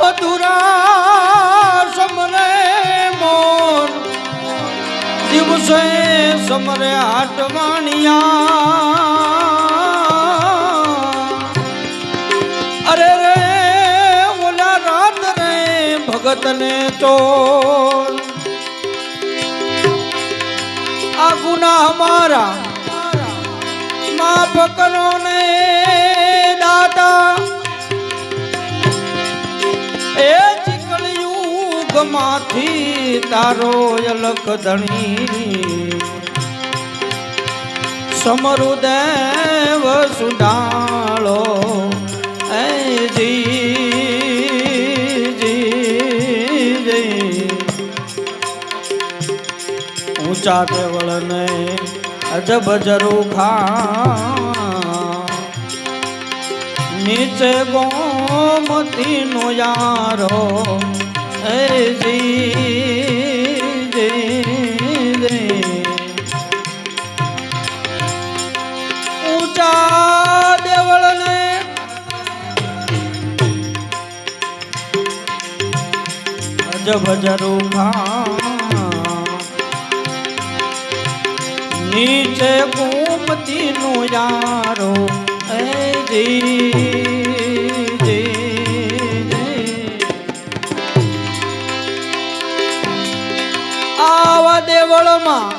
મધુરા સમરે મોર. દિવસે સમરે આટવાણિયા અરે રે, ઓલા રાત રે ભગતને ચોર. આ ગુના અમારા માફ કરો ને યુગમાંથી તારો અલખ ધણી. સમરુદેવ સુડાળો, એ જી ઊંચા દેવળને અજબ જરૂખા નીચે ગોમતી નો યારો એ જી જી જી ઊંચા દેવળને અજબ જરૂખા નીચે ગોમતી નો યારો એ જી દેવળમાં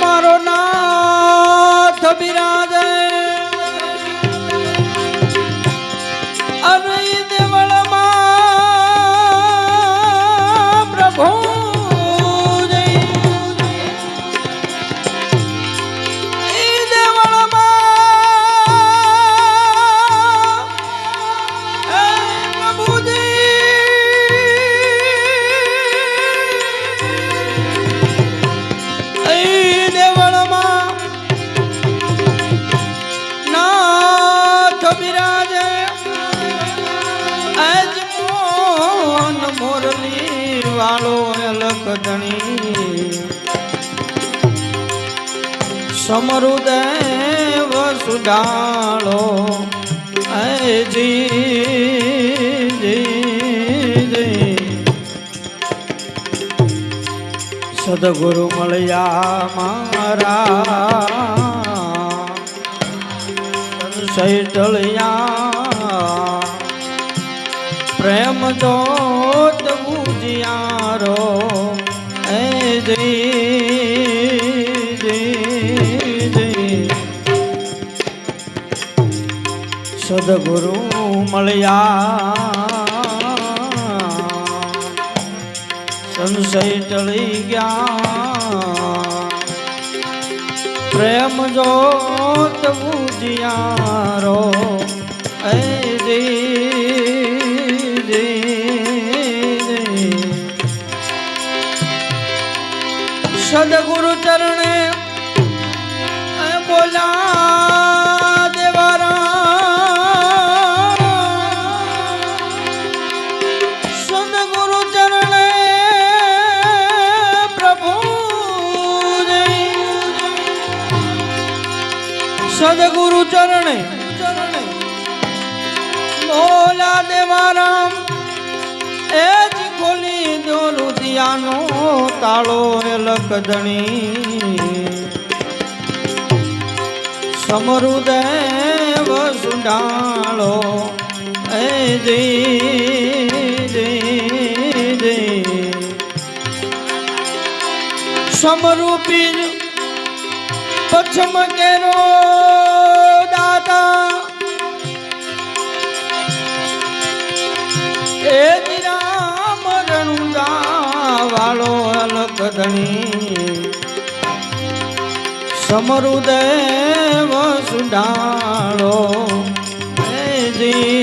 મારો નાથ બિરાજે. વાળો અલખ ધણી સમરુદેવ જી સદગુરુ મળ્યા મારા. સંશય ટળિયા પ્રેમ જોત સદગુરુ મળ્યા. સંશય ટળી ગયા. પ્રેમ જોત બુજિયારો. સદગુરુ ચરણે સદગુરુ ચરણે. ભોલા દેવારામ, એ જ ખોલી દો રુદિયાનો તાળો એ લખદણી સમરુદેવ સુડાળો એ જી જી જી. સમરૂપી પછમ કેરો ધણી સમરુદેવ સુડાળો જી.